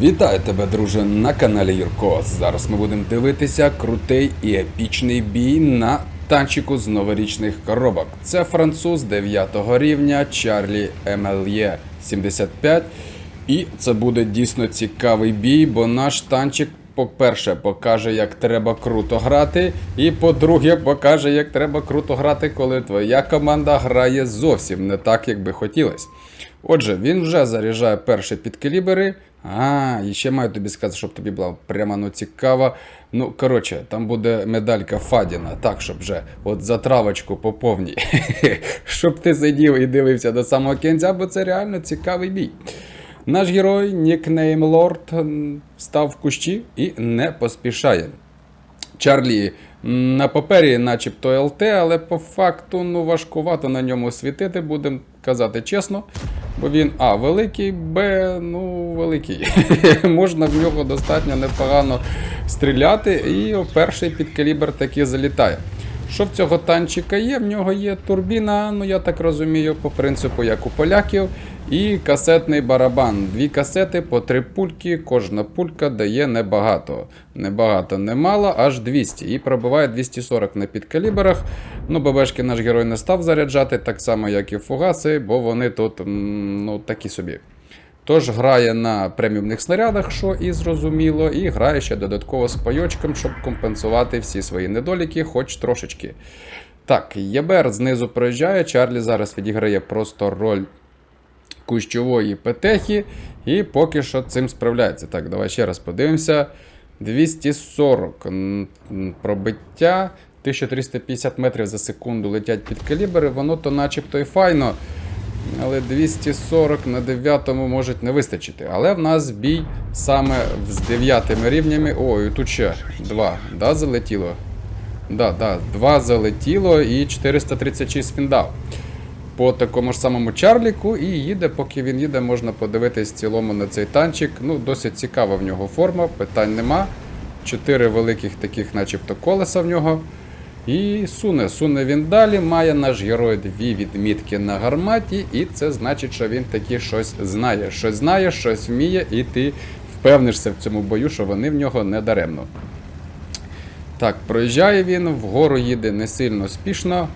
Вітаю тебе, друже, на каналі Юрко. Зараз ми будемо дивитися крутий і епічний бій на танчику з новорічних коробок. Це француз 9 рівня Чарлі Емельє 75. І це буде дійсно цікавий бій, бо наш танчик, по-перше, покаже, як треба круто грати. І по-друге, покаже, як треба круто грати, коли твоя команда грає зовсім не так, як би хотілося. Отже, він вже заряджає перші підкалібери. А, і ще маю тобі сказати, щоб тобі було прямо ну, цікаво. Ну, коротше, там буде медалька Фадіна, так, щоб вже от за травочку поповній. щоб ти сидів і дивився до самого кінця, бо це реально цікавий бій. Наш герой, нікнейм Лорд, став в кущі і не поспішає. Чарлі на папері, начебто ЛТ, але по факту ну, важкувато на ньому світити, будемо казати чесно. Бо він А, великий, Б, ну, великий. Можна в нього достатньо непогано стріляти, і перший підкалібр таки залітає. Що в цього танчика є? В нього є турбіна, ну я так розумію, по принципу, як у поляків, і касетний барабан. Дві касети по три пульки, кожна пулька дає небагато. Небагато, немало, аж 200. І пробиває 240 на підкаліберах. Ну, ББшки наш герой не став заряджати, так само, як і фугаси, бо вони тут ну, такі собі. Тож грає на преміумних снарядах, що і зрозуміло, і грає ще додатково з пайочком, щоб компенсувати всі свої недоліки, хоч трошечки. Так, ЄБР знизу проїжджає. Чарлі зараз відіграє просто роль кущової петехи, і поки що цим справляється. Так, давай ще раз подивимося. 240 м, м, пробиття, 1350 метрів за секунду летять під калібри, воно то начебто і файно. Але 240 на 9 може не вистачити. Але в нас бій саме з 9 рівнями. Ой, тут ще 2. Да, залетіло? Да, да, 2 залетіло і 436 він дав. По такому ж самому Чарліку і їде, поки він їде, можна подивитись в цілому на цей танчик. Ну, досить цікава в нього форма, питань нема. Чотири великих таких, начебто, колеса в нього. І суне, суне він далі, має наш герой дві відмітки на гарматі, і це значить, що він таки щось знає. Щось знає, щось вміє, і ти впевнишся в цьому бою, що вони в нього не даремно. Так, проїжджає він, вгору їде не сильно спішно.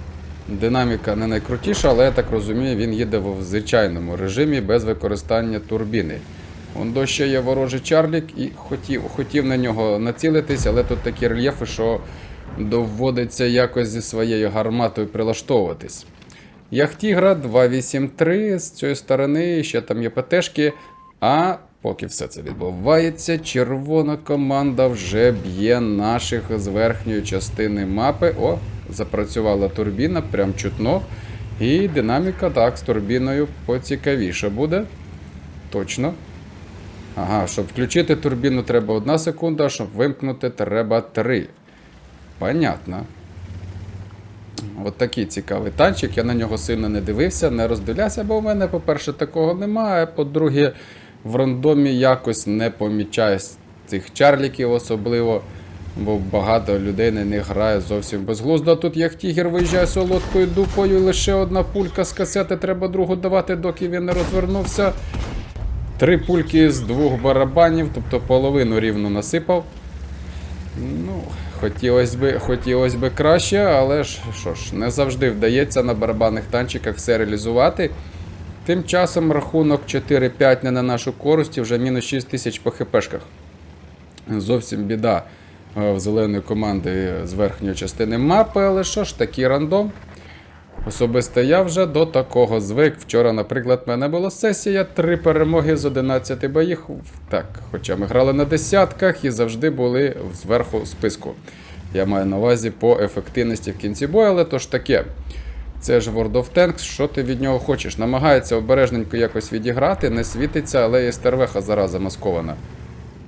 Динаміка не найкрутіша, але я так розумію, він їде в звичайному режимі без використання турбіни. Он ще є ворожий Чарлік і хотів, хотів на нього націлитись, але тут такі рельєфи, що доводиться якось зі своєю гарматою прилаштовуватись. Яхтігра 283 з цієї сторони, ще там є ПТшки. А поки все це відбувається, червона команда вже б'є наших з верхньої частини мапи. О, запрацювала турбіна, прям чутно. І динаміка так з турбіною поцікавіше буде. Точно. Ага, щоб включити турбіну треба 1 секунда, а щоб вимкнути треба 3. Понятно. От такий цікавий танчик. Я на нього сильно не дивився, не роздивлявся, бо в мене, по-перше, такого немає. По-друге, в рандомі якось не помічаю цих чарліків особливо. Бо багато людей на них грає зовсім безглуздо. Тут як тігер виїжджає солодкою дупою, лише одна пулька з касети треба другу давати, доки він не розвернувся. Три пульки з двох барабанів, тобто половину рівно насипав. Ну, хотілося би, хотілось би краще, але ж що ж, не завжди вдається на барабанних танчиках все реалізувати. Тим часом рахунок 4-5 не на нашу користь, і вже мінус 6 тисяч по хпшках. Зовсім біда е, в зеленої команди з верхньої частини мапи, але що ж, такий рандом. Особисто я вже до такого звик. Вчора, наприклад, в мене була сесія, три перемоги з 11 боїв. Так, хоча ми грали на десятках і завжди були зверху списку. Я маю на увазі по ефективності в кінці бою, але то ж таке. Це ж World of Tanks, що ти від нього хочеш? Намагається обережненько якось відіграти, не світиться, але і стервеха зараза маскована.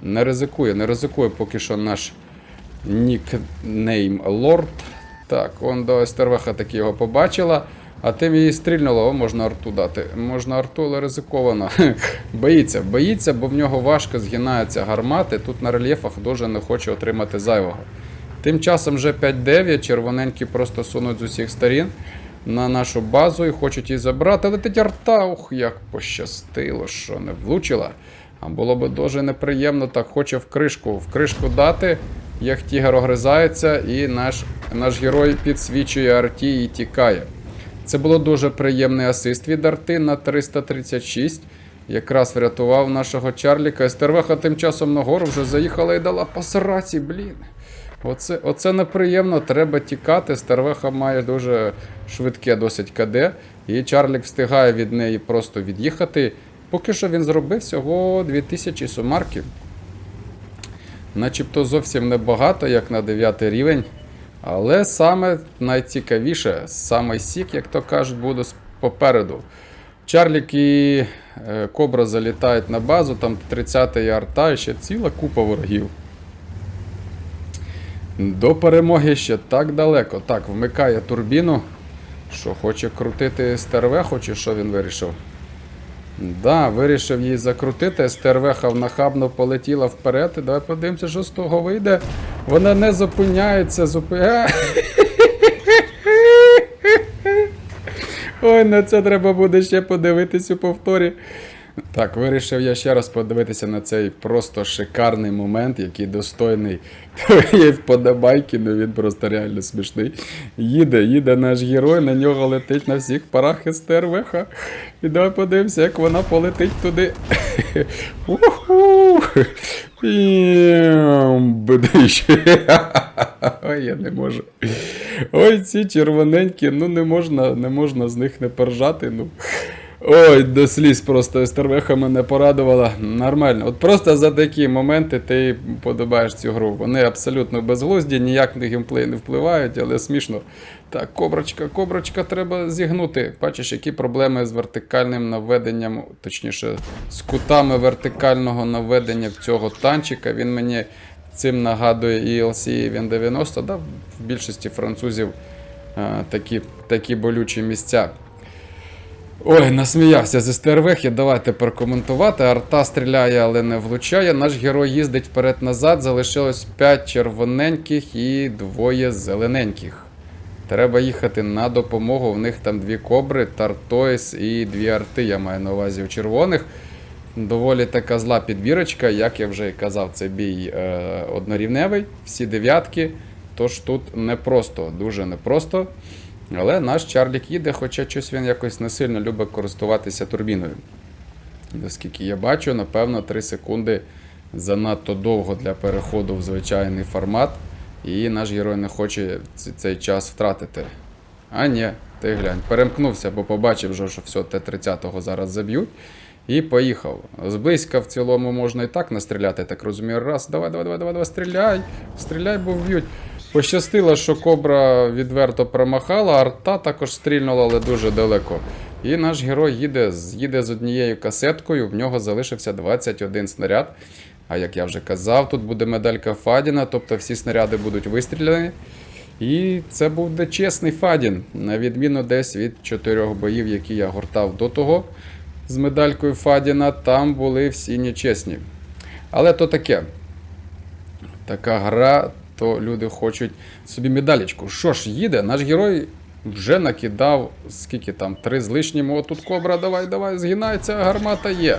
Не ризикує, не ризикує поки що наш нікнейм Лорд. Так, он до Стервеха таки його побачила. А тим її стрільнуло, о, можна арту дати. Можна арту, але ризиковано. боїться, боїться, бо в нього важко згинаються гармати. Тут на рельєфах дуже не хоче отримати зайвого. Тим часом вже 5-9, червоненькі просто сунуть з усіх сторін на нашу базу і хочуть її забрати. Летить арта, ух, як пощастило, що не влучила. А було б дуже неприємно, так хоче в кришку, в кришку дати, як тігр огризається, і наш, наш герой підсвічує арті і тікає. Це було дуже приємний асист від арти на 336. Якраз врятував нашого Чарліка. Стервеха тим часом нагору вже заїхала і дала по сраці, блін. Оце, оце неприємно, треба тікати. Стервеха має дуже швидке досить КД. І Чарлік встигає від неї просто від'їхати. Поки що він зробив всього 2000 сумарків. Начебто зовсім небагато, як на 9 рівень. Але саме найцікавіше, саме сік, як то кажуть, буде попереду. Чарлік і е, Кобра залітають на базу, там 30-й арта і ще ціла купа ворогів. До перемоги ще так далеко. Так, вмикає турбіну. Що, хоче крутити стервеху, чи що він вирішив? Да, вирішив її закрутити. Стервеха нахабно полетіла вперед. Давай подивимося, що з того вийде. Вона не зупиняється, зупиняє. Ой, на це треба буде ще подивитись у повторі. Так, вирішив я ще раз подивитися на цей просто шикарний момент, який достойний твоєї вподобайки, ну він просто реально смішний. Їде, їде наш герой, на нього летить на всіх парах Естервеха. І давай подивимося, як вона полетить туди. Уху! Ой, я не можу. Ой, ці червоненькі, ну не можна, не можна з них не поржати. Ну. Ой, до сліз просто Естервеха мене порадувала. Нормально. От просто за такі моменти ти подобаєш цю гру. Вони абсолютно безглузді, ніяк на геймплей не впливають, але смішно. Так, коброчка, коброчка треба зігнути. Бачиш, які проблеми з вертикальним наведенням, точніше, з кутами вертикального наведення цього танчика. Він мені цим нагадує ELC він 90, да, в більшості французів а, такі, такі болючі місця. Ой, насміявся з стервехи. Давай тепер коментувати. Арта стріляє, але не влучає. Наш герой їздить вперед-назад. Залишилось 5 червоненьких і двоє зелененьких. Треба їхати на допомогу. В них там дві кобри, Тартойс і дві арти. Я маю на увазі у червоних. Доволі така зла підбірочка, як я вже і казав, це бій е, однорівневий, всі дев'ятки. Тож тут непросто, дуже непросто. Але наш Чарлік їде, хоча щось він якось не сильно любить користуватися турбіною. Наскільки я бачу, напевно, 3 секунди занадто довго для переходу в звичайний формат. І наш герой не хоче цей час втратити. А ні, ти глянь, перемкнувся, бо побачив, вже, що все Т-30 зараз заб'ють. І поїхав. Зблизька в цілому можна і так настріляти, так розумію. Раз, давай, давай, давай, давай, стріляй, стріляй, бо вб'ють. Пощастило, що кобра відверто промахала, арта також стрільнула, але дуже далеко. І наш герой їде, їде з однією касеткою, в нього залишився 21 снаряд. А як я вже казав, тут буде медалька Фадіна, тобто всі снаряди будуть вистріляні. І це буде чесний Фадін, на відміну десь від чотирьох боїв, які я гортав до того з медалькою Фадіна, там були всі нечесні. Але то таке. Така гра, то люди хочуть собі медалічку. Що ж, їде, наш герой вже накидав, скільки там, три з лишнім. О, тут кобра, давай, давай, згинається, гармата є.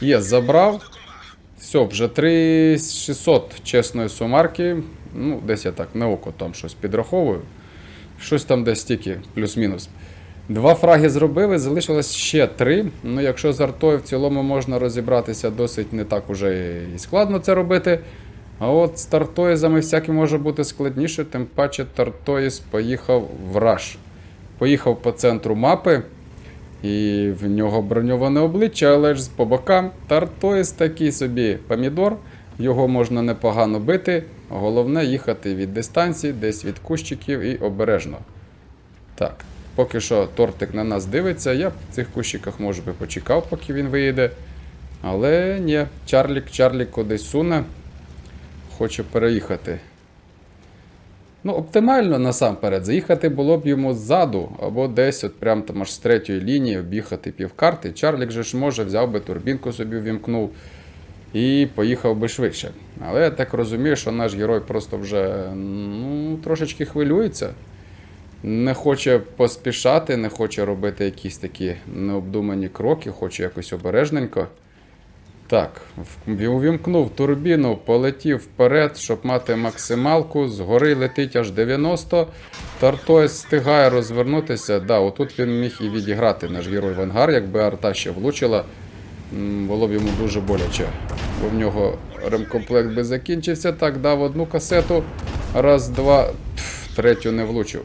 Є, забрав. Все, вже 3600 чесної сумарки. Ну, десь я так на око там щось підраховую. Щось там десь стільки, плюс-мінус. Два фраги зробили, залишилось ще три. Ну, якщо з артою в цілому можна розібратися, досить не так уже і складно це робити. А от з тартоїзами всяке може бути складніше, тим паче тартоїз поїхав в раш. Поїхав по центру мапи, і в нього броньоване обличчя, але ж по бокам тартоїз такий собі помідор. Його можна непогано бити. Головне їхати від дистанції, десь від кущиків і обережно. Так, поки що тортик на нас дивиться. Я в цих кущиках, може би, почекав, поки він виїде. Але ні, Чарлік, Чарлік кудись суне, хоче переїхати. Ну, оптимально насамперед, заїхати було б йому ззаду, або десь, от прям там аж з третьої лінії об'їхати півкарти. Чарлік же ж може, взяв би турбінку собі ввімкнув і поїхав би швидше. Але я так розумію, що наш герой просто вже ну, трошечки хвилюється. Не хоче поспішати, не хоче робити якісь такі необдумані кроки, хоче якось обережненько. Так, увімкнув турбіну, полетів вперед, щоб мати максималку. Згори летить аж 90. Тартой встигає розвернутися. Да, отут він міг і відіграти наш герой в ангар, якби арта ще влучила. Було б йому дуже боляче. Бо в нього ремкомплект би закінчився. Так, дав одну касету. Раз, два, третю не влучив.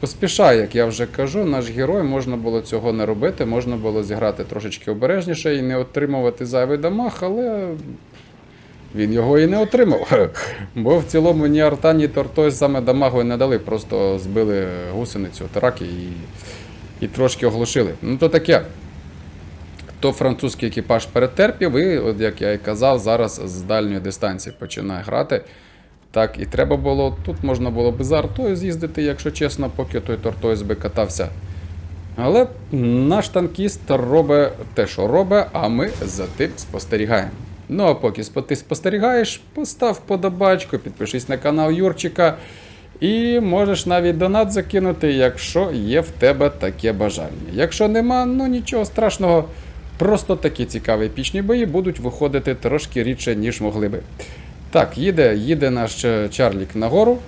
Поспішає, як я вже кажу, наш герой можна було цього не робити, можна було зіграти трошечки обережніше і не отримувати зайвий дамаг, але він його і не отримав. Бо в цілому ні арта, ні тортой саме дамагу не дали, просто збили гусеницю тараки і, і трошки оглушили. Ну то таке. То французький екіпаж перетерпів, і, от як я і казав, зараз з дальньої дистанції починає грати. Так, і треба було, тут можна було би за артою з'їздити, якщо чесно, поки той тортойс би катався. Але наш танкіст робить те, що робить, а ми за тим спостерігаємо. Ну а поки ти спостерігаєш, постав подобачку, підпишись на канал Юрчика. І можеш навіть донат закинути, якщо є в тебе таке бажання. Якщо нема, ну нічого страшного. Просто такі цікаві епічні бої будуть виходити трошки рідше, ніж могли би. Так, їде, їде наш е, Чарлік нагору.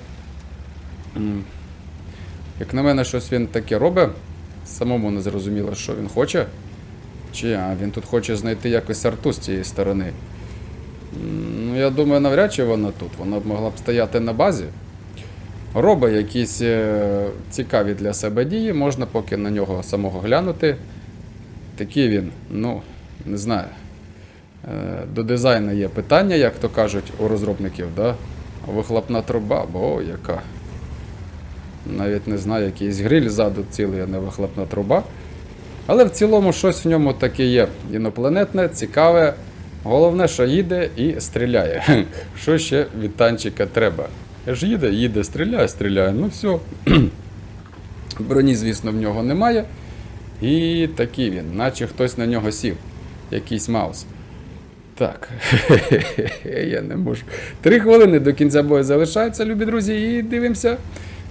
Як на мене, щось він таке робить. Самому не зрозуміло, що він хоче. Чи а, він тут хоче знайти якось арту з цієї сторони. Ну, я думаю, навряд чи вона тут. Вона б могла б стояти на базі. Робить якісь е, цікаві для себе дії, можна поки на нього самого глянути. Такий він, ну, не знаю. Е, До дизайну є питання, як то кажуть у розробників, да? Вихлопна труба, бо о, яка. Навіть не знаю, якийсь гриль ззаду цілий, а не вихлопна труба. Але в цілому щось в ньому таке є. Інопланетне, цікаве. Головне, що їде і стріляє. Що ще від танчика треба? Ж їде, їде, стріляє, стріляє. Ну все. Броні, звісно, в нього немає. І такий він, наче хтось на нього сів. Якийсь маус. Так, я не можу. Три хвилини до кінця бою залишається, любі друзі, і дивимося.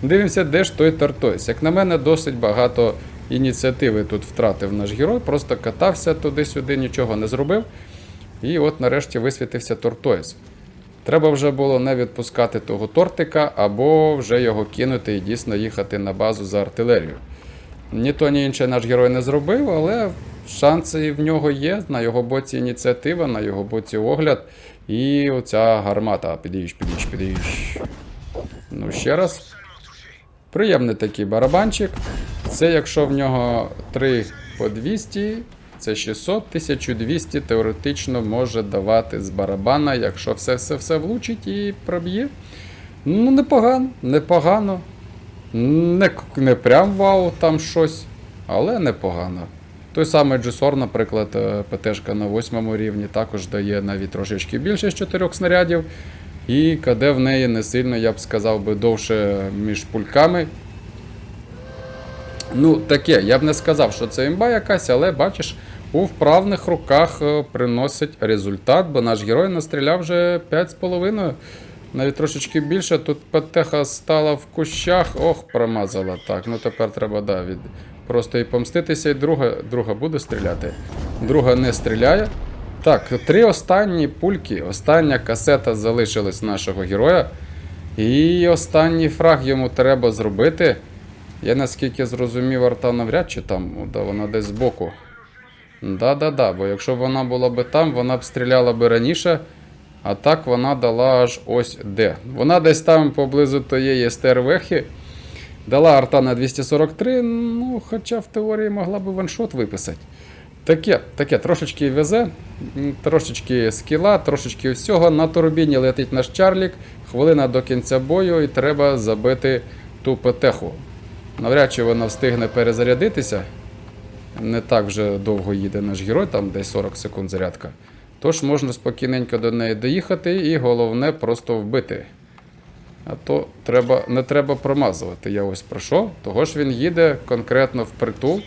Дивимося, де ж той Тартойс. Як на мене, досить багато ініціативи тут втратив наш герой, просто катався туди-сюди, нічого не зробив. І от нарешті висвітився Тортойс. Треба вже було не відпускати того тортика, або вже його кинути і дійсно їхати на базу за артилерію. Ні то, ні інше наш герой не зробив, але шанси в нього є. На його боці ініціатива, на його боці огляд. І оця гармата. Підійш, підійш, підійш. Ну, ще раз. Приємний такий барабанчик. Це якщо в нього 3 по 200, це 600, 1200 теоретично може давати з барабана, якщо все-все-все влучить і проб'є. Ну, непогано, непогано. Не, не прям вау там щось, але непогано. Той самий Джесор, наприклад, е, ПТшка на 8 рівні також дає навіть трошечки більше з 4 снарядів. І КД в неї не сильно, я б сказав би, довше між пульками. Ну, таке, я б не сказав, що це імба якась, але бачиш, у вправних руках е, приносить результат, бо наш герой настріляв вже 5,5. Навіть трошечки більше. Тут ПТХ стала в кущах. Ох, промазала. Так, ну тепер треба да, від... просто і помститися, і друга, друга буде стріляти. Друга не стріляє. Так, три останні пульки, остання касета залишилась нашого героя. І останній фраг йому треба зробити. Я наскільки зрозумів, арта навряд чи там, да, вона десь збоку. Да-да-да, бо якщо вона була би там, вона б стріляла би раніше, а так вона дала аж ось де. Вона десь там поблизу тієї стервехи. Дала арта на 243, ну, хоча в теорії могла би ваншот виписати. Таке, таке, трошечки везе, трошечки скіла, трошечки всього. На турбіні летить наш Чарлік, хвилина до кінця бою і треба забити ту петеху. Навряд чи вона встигне перезарядитися. Не так вже довго їде наш герой, там десь 40 секунд зарядка. Тож можна спокійненько до неї доїхати і головне просто вбити. А то треба, не треба промазувати. Я ось пройшов. Того ж він їде конкретно впритул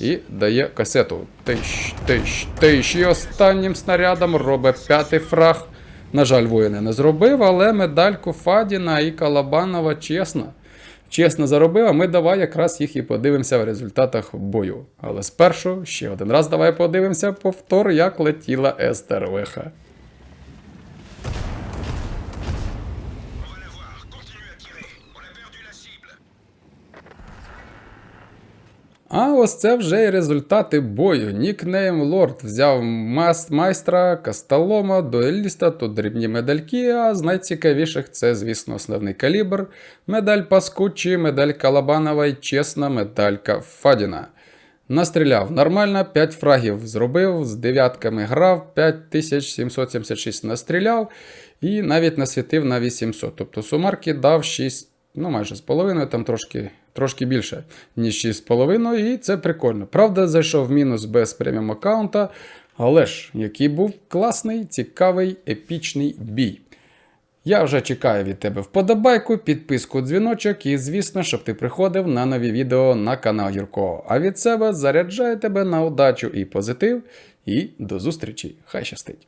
і дає касету. Тиш, тиш, тиш. І останнім снарядом робить п'ятий фраг. На жаль, воїни не зробив, але медальку Фадіна і Калабанова чесно. чесно заробив, а ми давай якраз їх і подивимося в результатах бою. Але спершу ще один раз давай подивимося повтор, як летіла СТРВХ. А ось це вже і результати бою. Нікнейм Лорд взяв майстра, касталома, дуеліста, тут дрібні медальки, а з найцікавіших це, звісно, основний калібр, медаль Паскучі, медаль Калабанова і чесна медалька Фадіна. Настріляв нормально, 5 фрагів зробив, з дев'ятками грав, 5776 настріляв і навіть насвітив на 800. Тобто сумарки дав 6, ну майже з половиною, там трошки, трошки більше, ніж 6,5, і це прикольно. Правда, зайшов в мінус без преміум аккаунта, але ж який був класний, цікавий, епічний бій. Я вже чекаю від тебе вподобайку, підписку, дзвіночок і, звісно, щоб ти приходив на нові відео на канал Юрко. А від себе заряджаю тебе на удачу і позитив. І до зустрічі. Хай щастить!